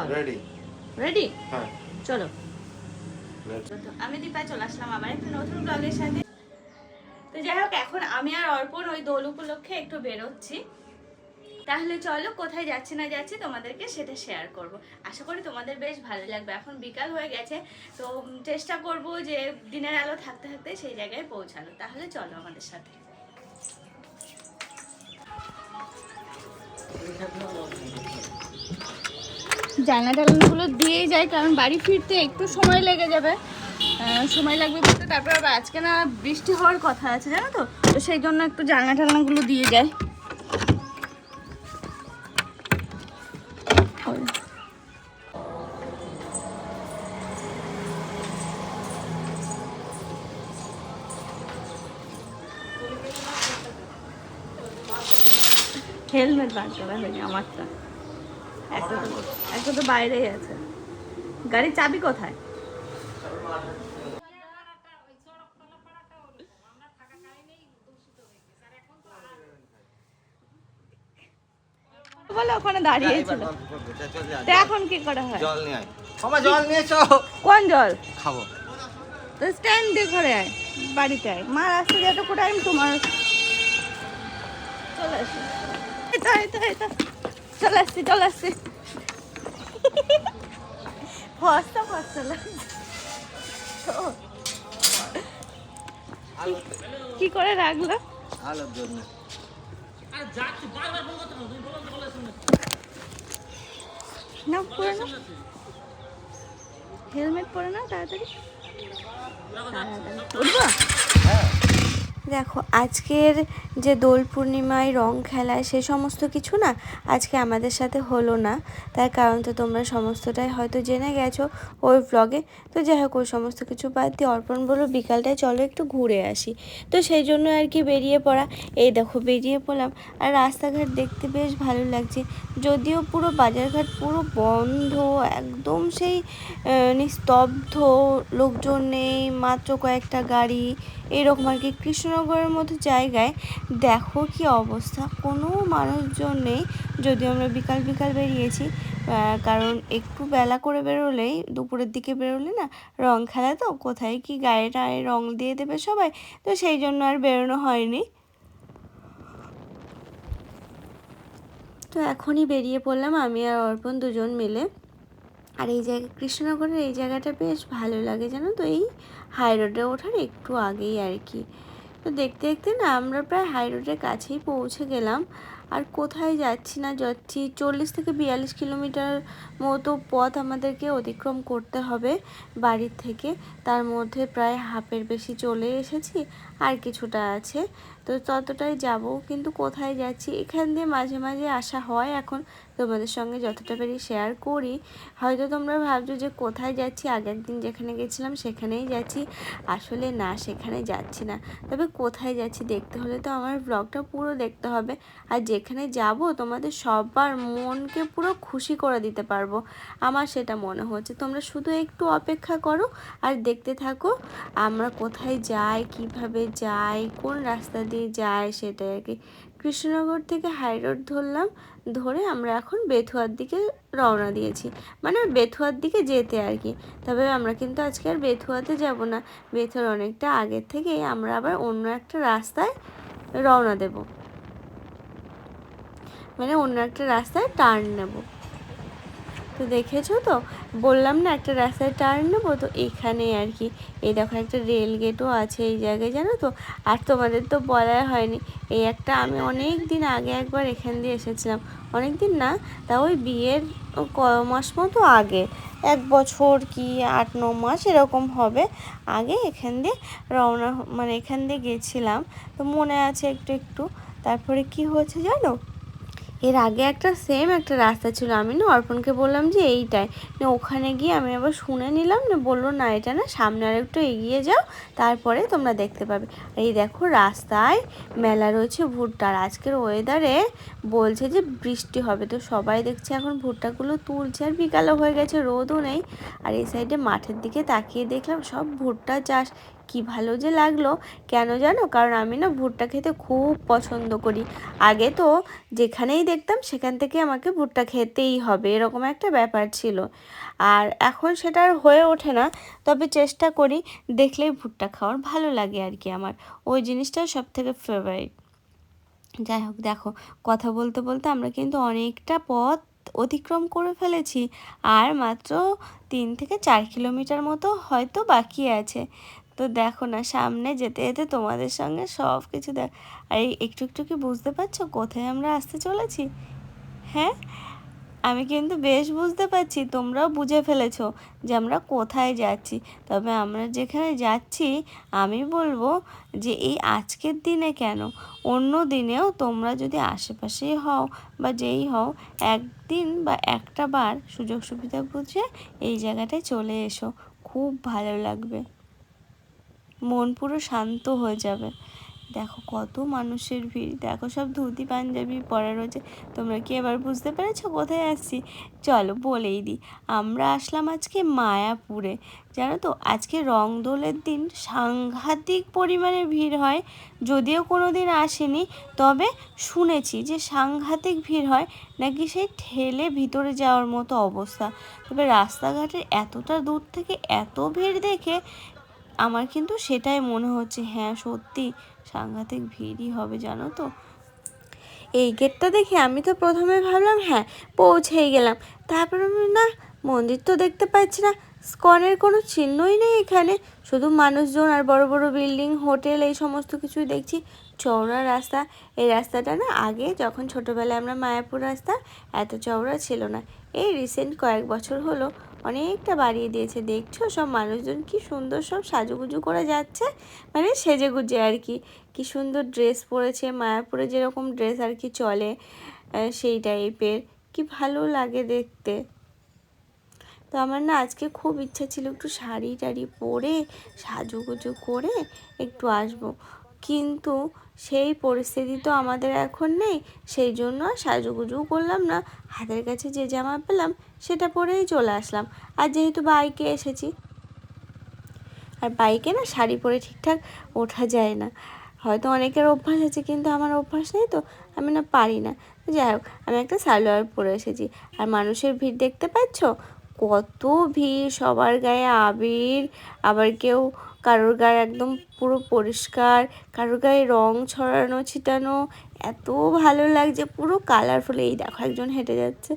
বল ready ready হ্যাঁ। চলো। আমি দীপা চলে আসলাম আবার একটা নতুন ব্লগের সাথে। তো যাই হোক এখন আমি আর অর্পণ ওই দোল উপলক্ষে একটু বেরোচ্ছি। তাহলে চলো কোথায় যাচ্ছি না যাচ্ছি তোমাদেরকে সেটা শেয়ার করব। আশা করি তোমাদের বেশ ভালো লাগবে। এখন বিকাল হয়ে গেছে তো চেষ্টা করব যে দিনের আলো থাকতে থাকতে সেই জায়গায় পৌঁছানো তাহলে চলো আমাদের সাথে। জানলা টালাগুলো দিয়েই যায়, কারণ বাড়ি ফিরতে একটু সময় লেগে যাবে। সময় লাগবে বলতে তারপর আবার আজকে না বৃষ্টি হওয়ার কথা আছে, জানো তো? তো সেই জন্য একটু জানলা টালনাগুলো দিয়ে যায়। হেলমেট বার করা হয়নি আমারটা। একটা তো একটা তো বাইরেই আছে। গাড়ির চাবি কোথায়? বলো ওখানে দাঁড়িয়ে তো এখন কি করা হয়? জল নিয়ে আয়। মামা জল নিয়ে কোন জল? খাব। তো স্ট্যান্ড দিয়ে ঘরে আয় বাড়িতে আয়। মা রাস্তা যেটুকু টাইম তোমার চলে আসি। চলে আসছি চলে আসছি। লাগছে। তো, কি করে রাখল? আলোর জন্য না পরে না। হেলমেট পরে না তাড়াতাড়ি। তাড়াতাড়ি। দেখো, আজকের যে দোল পূর্ণিমায় রং খেলা, সে সমস্ত কিছু না আজকে আমাদের সাথে হলো না। তার কারণ তো তোমরা সমস্তটাই হয়তো জেনে গেছো ওই ব্লগে তো যাই হোক, ওই সমস্ত কিছু বাদ দিয়ে অর্পণ বলল, বিকালটায় চলো একটু ঘুরে আসি। তো সেই জন্য আর কি বেরিয়ে পড়া। এই দেখো, বেরিয়ে পড়লাম। আর রাস্তাঘাট দেখতে বেশ ভালো লাগছে। যদিও পুরো বাজারঘাট পুরো বন্ধ, একদম সেই নিস্তব্ধ, লোকজন নেই, মাত্র কয়েকটা গাড়ি। এরকম আর কি। কৃষ্ণনগরের মতো জায়গায় দেখো কি অবস্থা। কোনো মানুষজন নেই যদিও আমরা বিকাল বিকাল বেরিয়েছি কারণ একটু বেলা করে বেরোলেই দুপুরের দিকে বেরোলে না, রং খেলা তো, কোথায় কি গায়ে টায়ে রং দিয়ে দেবে সবাই? তো সেই জন্য আর বেরোনো হয়নি। তো এখনই বেরিয়ে পড়লাম আমি আর অর্পণ দুজন মিলে। আর এই জায়গা, কৃষ্ণনগরের এই জায়গাটা বেশ ভালো লাগে, জানো তো? এই হাই রোডে ওঠার একটু আগেই আর কি। তো দেখতে দেখতে না আমরা প্রায় হাই রোডের কাছেই পৌঁছে গেলাম। আর কোথায় যাচ্ছি না যাচ্ছি, চল্লিশ থেকে বিয়াল্লিশ কিলোমিটার মতো পথ আমাদেরকে অতিক্রম করতে হবে বাড়ির থেকে। তার মধ্যে প্রায় হাফের বেশি চলে এসেছি, আর কিছুটা আছে। তো ততটাই যাব, কিন্তু কোথায় যাচ্ছি? এখান দিয়ে মাঝে মাঝে আসা হয় এখন। তোমাদের সঙ্গে যতটা পারি শেয়ার করি। হয়তো তোমরা ভাবছ যে কোথায় যাচ্ছি? আগের দিন যেখানে গেছিলাম সেখানেই যাচ্ছি। আসলে না, সেখানে যাচ্ছি না। তবে কোথায় যাচ্ছি দেখতে হলে তো আমার ব্লগটা পুরো দেখতে হবে। আর যেখানে যাব, তোমাদের সবার মনকে পুরো খুশি করে দিতে পারব। আমার সেটা মনে হচ্ছে। তোমরা শুধু একটু অপেক্ষা করো আর দেখতে থাকো আমরা কোথায় যাই, কীভাবে যাই, কোন রাস্তা দিয়ে যাই সেটাই আর কি। কৃষ্ণনগর থেকে হাই রোড ধরলাম, ধরে আমরা এখন বেথুয়ার দিকে রওনা দিয়েছি। মানে বেথুয়ার দিকে যেতে আর কি। তবে আমরা কিন্তু আজকে আর বেথুয়াতে যাব না। বেথুয়ার অনেকটা আগের থেকে আমরা আবার অন্য একটা রাস্তায় রওনা দেব। মানে অন্য একটা রাস্তায় টার্ন নেব। তো দেখেছ তো? বললাম না একটা রাস্তায় টার্ন নেব তো এখানে আর কি। এই দেখো একটা রেল গেটও আছে এই জায়গায়, জানো তো? আর তোমাদের তো বলাই হয়নি। এই একটা আমি অনেক দিন আগে একবার এখান দিয়ে এসেছিলাম। অনেক দিন না, তা ওই বিয়ের ক মাস মতো আগে। এক বছর কি আট, ন মাস এরকম হবে। আগে এখান দিয়ে রওনা মানে এখান দিয়ে গেছিলাম। তো মনে আছে একটু একটু। তারপরে কি হয়েছে জানো? এর আগে একটা সেম একটা রাস্তা ছিল। আমি না অর্পণকে বললাম যে এইটাই। না ওখানে গিয়ে আমি আবার শুনে নিলাম না বলল, না, এটা না, সামনে আর একটু এগিয়ে যাও, তারপরে তোমরা দেখতে পাবে। এই দেখো রাস্তায় মেলা রয়েছে ভুট্টার আজকের ওয়েদারে বলছে যে বৃষ্টি হবে। তো সবাই দেখছে এখন ভুট্টাগুলো তুলছে, আর বিকালও হয়ে গেছে, রোদও নেই। আর এই সাইডে মাঠের দিকে তাকিয়ে দেখলাম সব ভুট্টা চাষ। কি ভালো যে লাগল, কেন জানো? কারণ আমি না ভুট্টা খেতে খুব পছন্দ করি। আগে তো যেখানেই দেখতাম সেখান থেকে আমাকে ভুট্টা খেতেই হবে, এরকম একটা ব্যাপার ছিল। আর এখন সেটা আর হয়ে ওঠে না, তবে চেষ্টা করি দেখলেই ভুট্টা খাওয়ার ভালো লাগে আর কি আমার। ওই জিনিসটা সব থেকে ফেভারিট যাই হোক, দেখো, কথা বলতে বলতে আমরা কিন্তু অনেকটা পথ অতিক্রম করে ফেলেছি, আর মাত্র তিন থেকে চার কিলোমিটার মতো হয়তো বাকি আছে। তো দেখো না, সামনে যেতে যেতে তোমাদের সঙ্গে সব কিছু দেখ, আর একটু একটু কি বুঝতে পারছ? কোথায় আমরা আসতে চলেছি? হ্যাঁ? আমি কিন্তু বেশ বুঝতে পারছি, তোমরাও বুঝে ফেলেছো যে আমরা কোথায় যাচ্ছি। তবে আমরা যেখানে যাচ্ছি, আমি বলব যে এই আজকের দিনে কেন? অন্য দিনেও তোমরা যদি আশেপাশেই হও বা যেই হও, একদিন বা একটা বার সুযোগ সুবিধা বুঝে এই জায়গাটায় চলে এসো। খুব ভালো লাগবে। মন পুরো শান্ত হয়ে যাবে। দেখো কত মানুষের ভিড়। দেখো সব ধুতি পাঞ্জাবি পরা রয়েছে। তোমরা কি এবার বুঝতে পেরেছ কোথায় আসছি? চলো বলেই দিই। আমরা আসলাম আজকে মায়াপুরে। জানো তো, আজকে রং দোলের দিন সাংঘাতিক পরিমাণে ভিড় হয়। যদিও কোনো দিন আসেনি, তবে শুনেছি যে সাংঘাতিক ভিড় হয় নাকি সেই ঠেলে ভিতরে যাওয়ার মতো অবস্থা। তবে রাস্তাঘাটের এতটা দূর থেকে এত ভিড় দেখে আমার কিন্তু সেটাই মনে হচ্ছে হ্যাঁ সত্যি সাংঘাতিক ভিড়ই হবে, জানো তো। এই গেটটা দেখে আমি তো প্রথমে ভাবলাম হ্যাঁ পৌঁছেই গেলাম। তারপর না, মন্দির তো দেখতে পাচ্ছি না। স্কনের কোনো চিহ্নই নেই এখানে। শুধু মানুষজন আর বড় বড় বিল্ডিং, হোটেল, এই সমস্ত কিছুই দেখছি। চওড়া রাস্তা। এই রাস্তাটা না, আগে যখন ছোটোবেলায় আমরা মায়াপুর রাস্তা, এত চওড়া ছিল না। এই রিসেন্ট কয়েক বছর হলো অনেকটা বাড়িয়ে দিয়েছে। দেখছ সব মানুষজন কি সুন্দর সব সাজুগুজু করে যাচ্ছে। মানে সেজে গুজে আর কি। কি সুন্দর ড্রেস পরেছে, মায়াপুরে যেরকম ড্রেস আর কি চলে সেই টাইপের কি ভালো লাগে দেখতে। তো আমার না আজকে খুব ইচ্ছা ছিল একটু শাড়ি টাড়ি পরে, সাজুগুজু করে একটু আসব। কিন্তু সেই পরিস্থিতি তো আমাদের এখন নেই। সেই জন্য সাজুগুজু করলাম না। হাতের কাছে যে জামা পেলাম সেটা পরেই চলে আসলাম। আর যেহেতু বাইকে এসেছি, আর বাইকে না শাড়ি পরে ঠিকঠাক ওঠা যায় না। হয়তো অনেকের অভ্যাস আছে, কিন্তু আমার অভ্যাস নেই তো, আমি না পারি না। যাই হোক, আমি একটা সালোয়ার পরে এসেছি। আর মানুষের ভিড় দেখতে পাচ্ছ? কত ভিড়, সবার গায়ে আবির, আবার কেউ কারোর গায়ে একদম পুরো পরিষ্কার, কারোর গায়ে রং ছড়ানো, ছিটানো, এত ভালো লাগছে, পুরো কালারফুল এই দেখো একজন হেঁটে যাচ্ছে।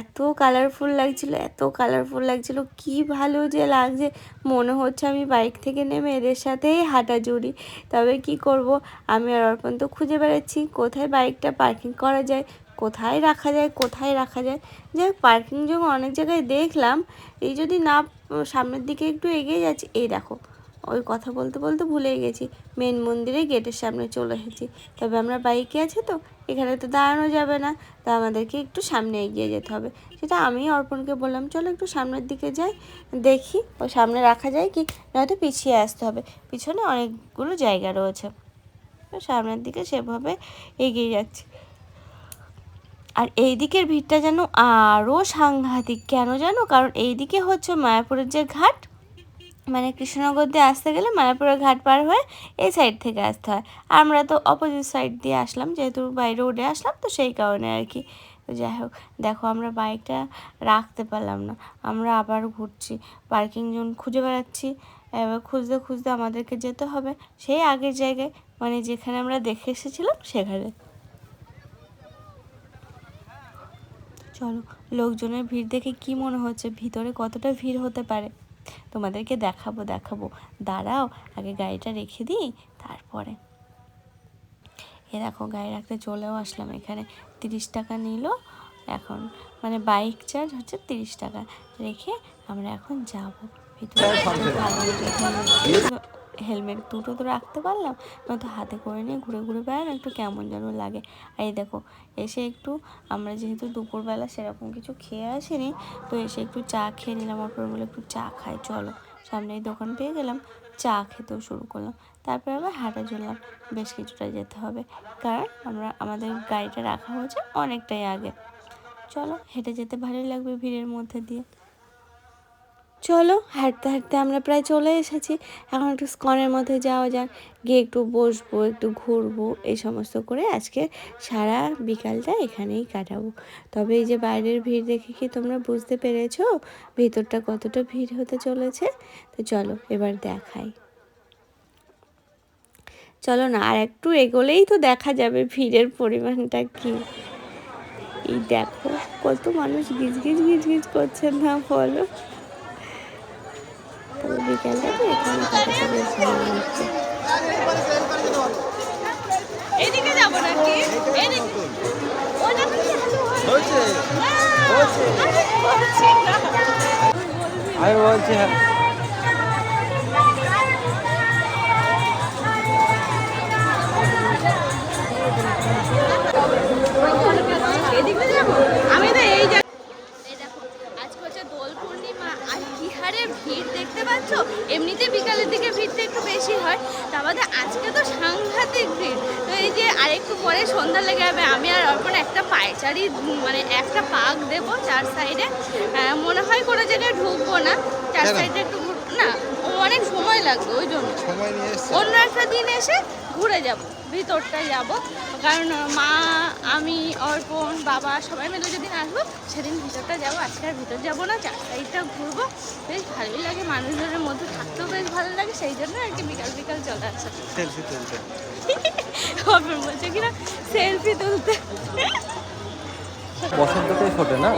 এত কালারফুল লাগছিল, এত কালারফুল লাগছিল, কি ভালো যে লাগছে। মনে হচ্ছে আমি বাইক থেকে নেমে এদের সাথেই হাঁটা জুড়ি তবে কি করব, আমি আর অর্পণ তো খুঁজে বেড়াচ্ছি, কোথায় বাইকটা পার্কিং করা যায়, কোথায় রাখা যায়, কোথায় রাখা যায়। যাই পার্কিং যখন অনেক জায়গায় দেখলাম, এই যদি না, সামনের দিকে একটু এগিয়ে যাচ্ছে, এই দেখো ওই কথা বলতে বলতে ভুলেই গেছি। মেন মন্দিরে গেটের সামনে চলে এসেছি। তবে আমরা বাইকে আছি তো, এখানে তো দাঁড়ানো যাবে না। তা আমাদেরকে একটু সামনে এগিয়ে যেতে হবে। সেটা আমি অর্পণকে বললাম, চলো একটু সামনের দিকে যাই, দেখি ওই সামনে রাখা যায় কি? নয়তো পিছিয়ে আসতে হবে। পিছনে অনেকগুলো জায়গা রয়েছে। তো সামনের দিকে সেভাবে এগিয়ে যাচ্ছি। আর এই দিকের ভিড়টা যেন আরও সাংঘাতিক। কেন জানো? কারণ এই দিকে হচ্ছে মায়াপুরের যে ঘাট মানে কৃষ্ণনগর দিয়ে আসতে গেলে মায়াপুরের ঘাট পার হয়ে এই সাইড থেকে আসতে হয়। আমরা তো অপোজিট সাইড দিয়ে আসলাম, যেহেতু বাই রোডে আসলাম, তো সেই কারণে আর কি। তো যাই হোক, দেখো আমরা বাইকটা রাখতে পারলাম না। আমরা আবার ঘুরছি পার্কিং জোন খুঁজে বেড়াচ্ছি। এবার খুঁজতে খুঁজতে আমাদেরকে যেতে হবে। সেই আগের জায়গায় মানে যেখানে আমরা দেখে এসেছিলাম, সেখানে। চলো, লোকজনের ভিড় দেখে কি মনে হচ্ছে, ভিতরে কতটা ভিড় হতে পারে? তোমাদেরকে দেখাবো দেখাবো। দাঁড়াও আগে গাড়িটা রেখে দিই তারপরে। এ দেখো গাড়ি রাখতে চলেও আসলাম এখানে। তিরিশ টাকা নিল এখন মানে বাইক চার্জ হচ্ছে তিরিশ টাকা। রেখে আমরা এখন যাব। হেলমেট দুটো তো রাখতে পারলাম, নয়তো হাতে করে নিয়ে ঘুরে ঘুরে বেড়ানো একটু কেমন যেন লাগে। আর এই দেখো, এসে একটু আমরা যেহেতু দুপুরবেলা সেরকম কিছু খেয়ে আসিনি, তো এসে একটু চা খেয়ে নিলাম অপর বলে একটু চা খাই, চলো। সামনে দোকান পেয়ে গেলাম, চা খেতেও শুরু করলাম। তারপরে আবার হাঁটা চললাম, বেশ কিছুটা যেতে হবে। কারণ আমরা, আমাদের গাড়িটা রাখা হয়েছে অনেকটাই আগে। চলো, হেঁটে যেতে ভালোই লাগবে ভিড়ের মধ্যে দিয়ে। চলো, হাঁটতে হাঁটতে আমরা প্রায় চলে এসেছি। এখন একটু স্কনের মধ্যে যাওয়া যাক, গিয়ে একটু বসবো, একটু ঘুরবো, এই সমস্ত করে আজকে সারা বিকালটা এখানেই কাটাবো। তবে এই যে বাইরের ভিড় দেখে কি তোমরা বুঝতে পেরেছ? ভিতরটা কতটা ভিড় হতে চলেছে? তো চলো, এবার দেখাই। চলো না, আর একটু এগোলেই তো দেখা যাবে ভিড়ের পরিমাণটা কি। এই দেখো, কত মানুষ গিজ গিজ গিজ গিজ করছে না বলো? বিকেলটা তো এখানে কাটাতে বেশ ভালো লাগছে এদিকে যাব নাকি? এদিকে ও তো। আমি বলছি না। আমি বলছি হ্যাঁ। এদিকে যাব? আমি তো এই দেখো আজকে হচ্ছে দোল পূর্ণিমা আর কি হারে ভিড় দেখতে পাচ্ছ? এমনিতে বিকালের দিকে ভিড়টা একটু বেশি হয়। তা বাদে আজকে তো সাংঘাতিক ভিড়। তো এই যে আর একটু পরে সন্ধ্যা লেগে যাবে আমি আর অর্পণ একটা পায়চারি মানে একটা পাক দেবো চার সাইডে। মনে হয় কোনো জায়গায় ঢুকবো না। চার সাইডে একটু না অনেক সময় লাগবে ওই জন্য। অন্য একটা দিন এসে ঘুরে যাব। ভিতরটায় যাব। কারণ মা আমি অর্পণ বাবা সবাই মিলে যেদিন আসব সেদিন ভিতরটা যাব। আজকে আর ভিতর যাব না চার সাইডটা ঘুরবো। বেশ ভালোই লাগে মানুষজনের মধ্যে থাকতেও বেশ ভালো লাগে সেই জন্য আর কি বিকাল বিকাল চলে আসে। সেলফি তুলতে। অর্পণ বলছে কিনা সেলফি তুলতে। বসন্ততেই ফোটে না?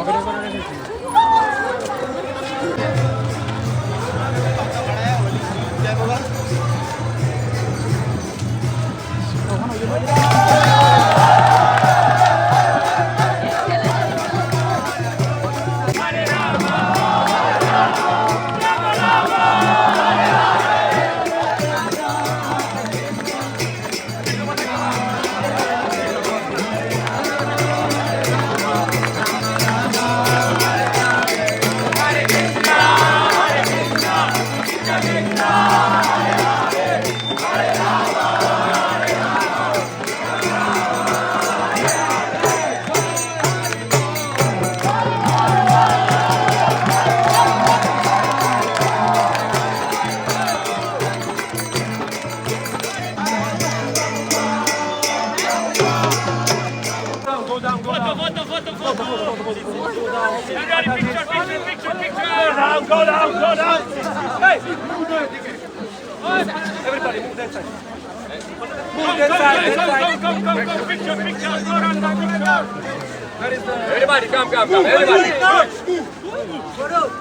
That side. Move that side, that side. Come, come, come, come. Picture, picture. Go down, go picture. Everybody, come, come, come. Everybody.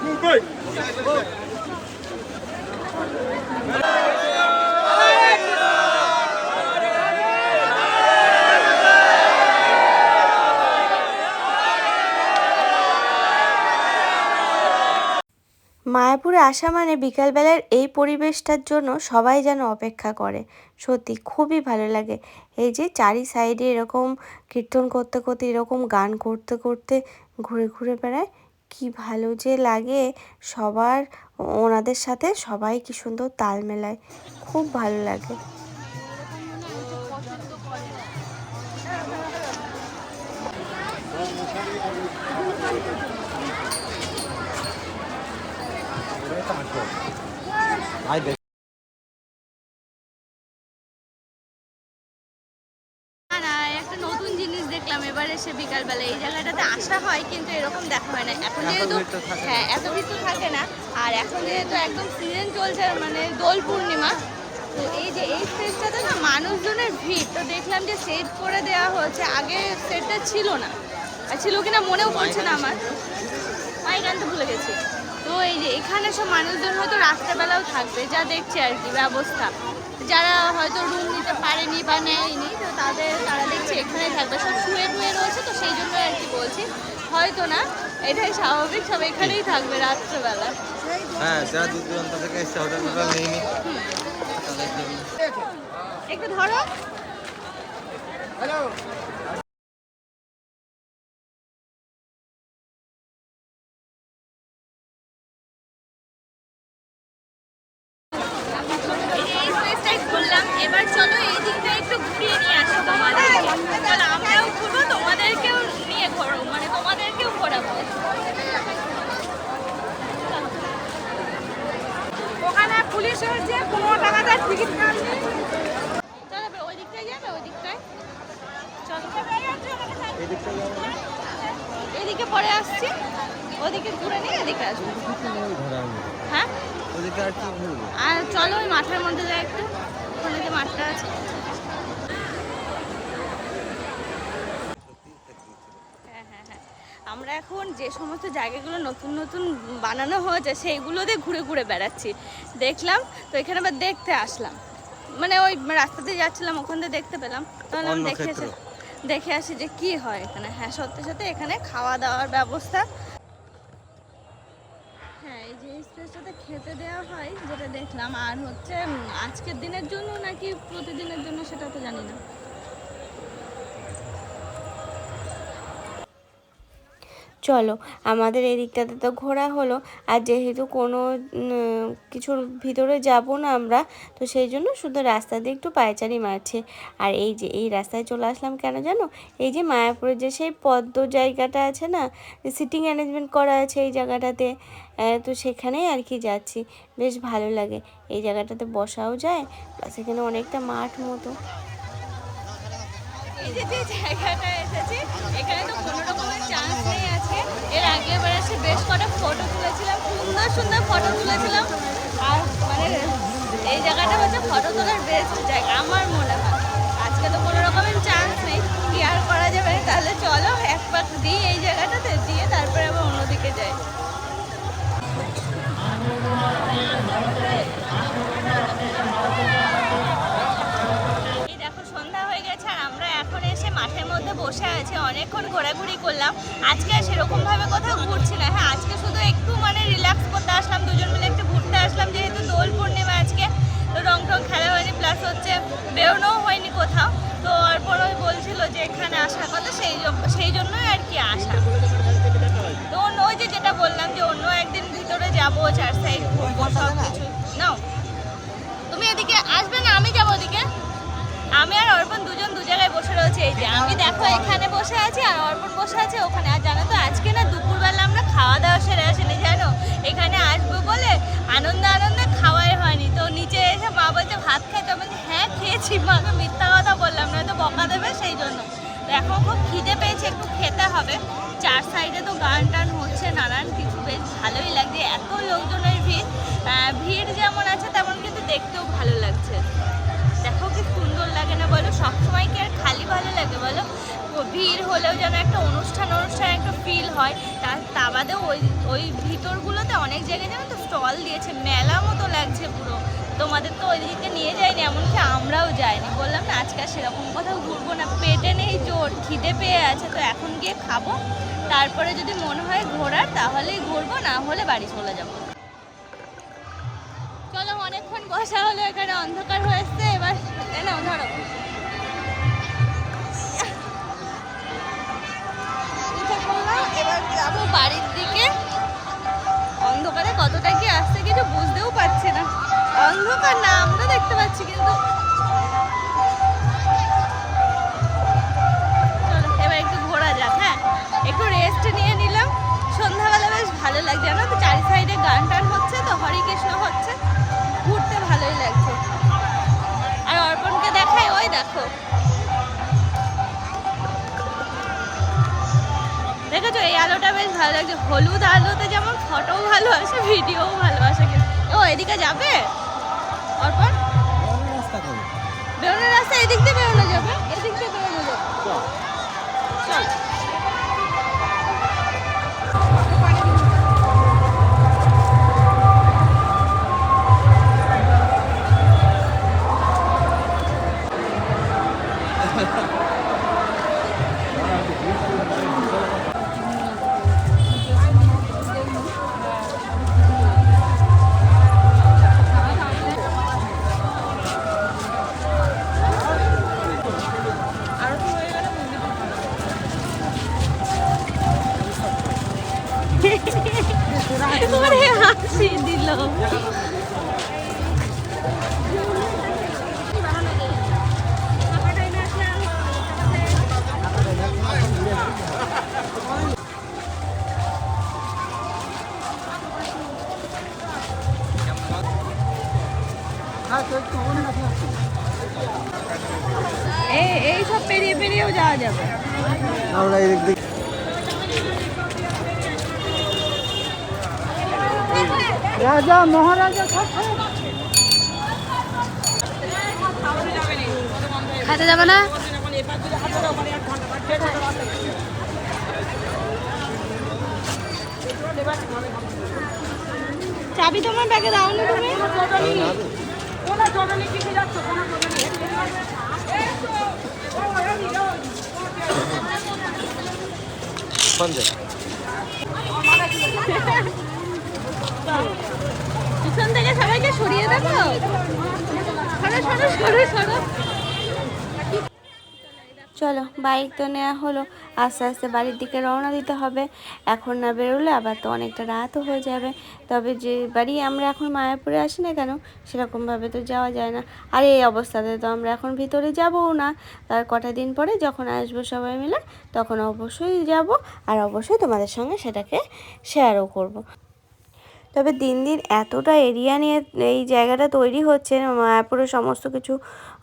Move quick. মায়াপুরে আসা মানে বিকালবেলার এই পরিবেশটার জন্য সবাই যেন অপেক্ষা করে। সত্যি খুবই ভালো লাগে। এই যে চারি সাইডে এরকম কীর্তন করতে করতে, এরকম গান করতে করতে ঘুরে ঘুরে বেড়ায়, কি ভালো যে লাগে সবার, ওনাদের সাথে সবাই কি সুন্দর তাল মেলায়। খুব ভালো লাগে। নতুন জিনিস দেখলাম এবার এসে বিকালবেলা। এই জায়গাটাতে আসা হয় কিন্তু এরকম দেখা হয় না। এখন এত যেহেতু। হ্যাঁ এত থাকে না। আর এখন যেহেতু একদম সিজন চলছে মানে দোল পূর্ণিমা তো এই যে এই স্টেজটাতে না মানুষজনের ভিড়। তো দেখলাম যে সেট করে দেওয়া হয়েছে। আগে সেটটা ছিল না। আর ছিল কিনা মনেও পড়ছে না আমার। মাইক আনতে ভুলে গেছি। তো এই যে এখানে সব মানুষজন হয়তো রাত্রেবেলাও থাকবে যা দেখছে আর কি ব্যবস্থা। যারা হয়তো রুম নিতে পারেনি বা নেয়নি তো তাদের তারা দেখছে এখানেই থাকবে। সব শুয়ে টুয়ে রয়েছে তো সেই জন্য আর কি বলছি। হয়তো না এটাই স্বাভাবিক সব এখানেই থাকবে রাত্রেবেলা। হ্যাঁ যারা দূর দূরান্ত থেকে এসছে হোটেল টোটেল একটু ধরো। এই স্পেসটাই ঘুরলাম এবার চলো এই দিকটা একটু ঘুরিয়ে নিয়ে আসো তোমাদের চলো আমরাও ঘুরবো তোমাদেরকেও নিয়ে ঘোরো মানে তোমাদেরকেও ঘোরাবো বসে হচ্ছে পনেরো টাকা তার টিকিট কাটবে চলো এবার ওই দিকটায় যাবে ওই দিকটায় চলো এদিকে পরে আসছি। ওদিকে ঘুরে নিয়ে এদিকে আসব। হ্যাঁ? ওদিকে আর কি ঘুরবো আর চলো ওই মাঠের মধ্যে যাই একটু। ওখানে যে মাঠটা আছে। হ্যাঁ হ্যাঁ হ্যাঁ। আমরা এখন যে সমস্ত জায়গাগুলো নতুন নতুন বানানো হয়েছে সেইগুলোতে ঘুরে ঘুরে বেড়াচ্ছি। দেখলাম তো এখানে আবার দেখতে আসলাম। মানে ওই রাস্তা দিয়ে যাচ্ছিলাম ওখান থেকে দেখতে পেলাম। তাহলে দেখে দেখে আসি যে কি হয় এখানে। হ্যাঁ সত্যি সত্যি এখানে খাওয়া দাওয়ার ব্যবস্থা। হ্যাঁ এই যে খেতে দেওয়া হয়, যেটা দেখলাম, আর হচ্ছে আজকের দিনের জন্য নাকি প্রতিদিনের জন্য সেটা তো জানি না। চলো, আমাদের এই দিকটাতে তো ঘোরা হলো। আর যেহেতু কোনো কিছুর ভিতরে যাব না আমরা, তো সেই জন্য শুধু রাস্তা দিয়ে একটু পায়চারি মারছে। আর এই যে, এই রাস্তায় চলে আসলাম কেন জানো? এই যে মায়াপুরের যে সেই পদ্ম জায়গাটা আছে না সিটিং অ্যারেঞ্জমেন্ট করা আছে এই জায়গাটাতে তো সেখানেই আর কি যাচ্ছি। বেশ ভালো লাগে। এই জায়গাটাতে বসাও যায়, প্লাস এখানে অনেকটা মাঠ মতো। যে জায়গাটা এসেছি। এখানে তো কোনো রকমের চান্স নেই আজকে এর আগে এবার এসে বেশ কটা ফটো তুলেছিলাম, সুন্দর সুন্দর ফটো তুলেছিলাম। আর মানে এই জায়গাটা হচ্ছে ফটো তোলার বেস্ট জায়গা, আমার মনে হয়। আজকে তো কোনো রকমের চান্স নেই। কি আর করা যাবে? তাহলে চলো, এক পাক দিই এই জায়গাটাতে, দিয়ে তারপরে আবার অন্যদিকে যাই। মধ্যে বসে আছি, অনেকক্ষণ ঘোরাঘুরি করলাম। আজকে আর সেরকম ভাবে কোথাও ঘুরছি না। হ্যাঁ আজকে শুধু একটু মানে রিল্যাক্স করতে আসলাম, দুজন মিলে একটু ঘুরতে আসলাম, যেহেতু দোল পূর্ণিমা আজকে, তো রং টং খেলা হয়নি প্লাস হচ্ছে বেরোনোও হয়নি কোথাও। তো অর্পণ ওই বলছিল যে এখানে আসার কথা, সেই সেই জন্যই আর কি আসা। তো অন্য ওই যে যেটা বললাম যে অন্য একদিন ভিতরে যাব চার সাইড ঘুরবো সব কিছু নাও। তুমি এদিকে আসবে না, আমি যাব ওদিকে? আমি আর অর্পণ দুজন দু জায়গায় বসে রয়েছে। এই যে আমি দেখো এখানে বসে আছি আর অর্পণ বসে আছে ওখানে। আর জানো তো, আজকে না দুপুরবেলা আমরা খাওয়া দাওয়া সেরে আসিনি, জানো? এখানে আসব বলে আনন্দ আনন্দে খাওয়াই হয়নি। তো নিচে এসে মা বলছে, ভাত খাইতে আমি হ্যাঁ খেয়েছি মাকে মিথ্যা কথা বললাম না তো বকা দেবে সেই জন্য। এখন খুব খিদে পেয়েছে, একটু খেতে হবে। চার সাইডে তো গান টান হচ্ছে, নানান কিছু। বেশ ভালোই লাগছে। এত লোকজনের ভিড়। ভিড় যেমন আছে, তেমন কিন্তু দেখতেও ভালো লাগছে। হলেও যেন একটা অনুষ্ঠান অনুষ্ঠান একটা ফিল হয়। তার তা বাদেও ওই ওই ভিতরগুলোতে অনেক জায়গায় যেন তো স্টল দিয়েছে, মেলা মতো লাগছে পুরো। তোমাদের তো ওই দিকে নিয়ে যায়নি, এমনকি আমরাও যাইনি। বললাম, না, আজকে আর সেরকম কোথাও ঘুরবো না। পেটে নেই, জোর, খিদে পেয়ে আছে। তো এখন গিয়ে খাব। তারপরে যদি মনে হয় ঘোরার, তাহলেই ঘুরবো, না হলে বাড়ি চলে যাব। চলো, অনেকক্ষণ বসা হলো, এখানে অন্ধকার হয়েছে এবার নাও, ধরো। যাব বাড়ির দিকে। অন্ধকারে কতটা কি আসছে কিছু বুঝতেও পারছে না। অন্ধকার না, আমরা দেখতে পাচ্ছি কিন্তু। এবার একটু ঘোরা যাক হ্যাঁ? একটু রেস্ট নিয়ে নিলাম। সন্ধ্যাবেলা বেশ ভালো লাগছে, জানো তো? চারি সাইডে গান টান হচ্ছে তো, হরিকৃষ্ণ হচ্ছে। ঘুরতে ভালোই লাগছে। আর অর্পণকে দেখাই, ওই দেখো। দেখেছ এই আলোটা বেশ ভালো লাগছে। হলুদ আলোতে যেমন ফটোও ভালো আসে ভিডিওও ভালো আসে ও, এদিকে যাবে? অর্পণ? বেরোনোর রাস্তা এদিক দিয়ে বেরোনো যাবে। এদিক দিয়ে বেরোনো যাবে। চল। যাওয়া যাবে। আমরা দিয়ে খাতে যাবে না? চাবি তোমার ব্যাগে দাও না তুমি। পিছন থেকে সবাইকে সরিয়ে দেবো? সরো সরো সরো সরো। চলো, বাইক তো নেওয়া হলো। আস্তে আস্তে বাড়ির দিকে রওনা দিতে হবে। এখন না বেরোলে আবার তো অনেকটা রাতও হয়ে যাবে। তবে যে বাড়ি আমরা এখন মায়াপুরে আসি না কেন, সেরকমভাবে তো যাওয়া যায় না। আর এই অবস্থাতে তো আমরা এখন ভিতরে যাবও না। তার কটা দিন পরে যখন আসব সবাই মিলে, তখন অবশ্যই যাব। আর অবশ্যই তোমাদের সঙ্গে সেটাকে শেয়ারও করব। তবে দিন দিন এতটা এরিয়া নিয়ে এই জায়গাটা তৈরি হচ্ছে, মায়াপুরে সমস্ত কিছু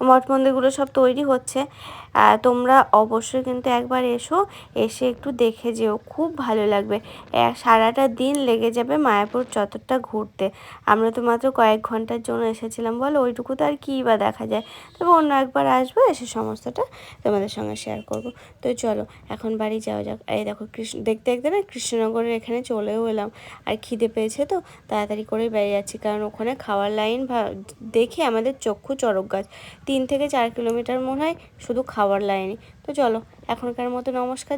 মঠ মন্দিরগুলো সব তৈরি হচ্ছে তোমরা অবশ্যই কিন্তু একবার এসো, এসে একটু দেখে যেও, খুব ভালো লাগবে। সারাটা দিন লেগে যাবে মায়াপুর চত্বরটা ঘুরতে। আমরা তো মাত্র কয়েক ঘণ্টার জন্য এসেছিলাম, বলো ওইটুকু তো আর কী বা দেখা যায়। তবে অন্য একবার আসব, এসে সমস্তটা তোমাদের সঙ্গে শেয়ার করব। তো চলো, এখন বাড়ি যাওয়া যাক। এই দেখো, কৃষ্ণ, দেখতে দেখতে না কৃষ্ণনগরের এখানে চলেও এলাম। আর খিদে পেয়েছে তো তাড়াতাড়ি করে বেরিয়ে যাচ্ছি। কারণ ওখানে খাওয়ার লাইন দেখে আমাদের চক্ষু চরক গাছ। তিন থেকে চার কিলোমিটার মনে হয় শুধু খাওয়ার লাইনে তো চলো, এখনকার মতো নমস্কার।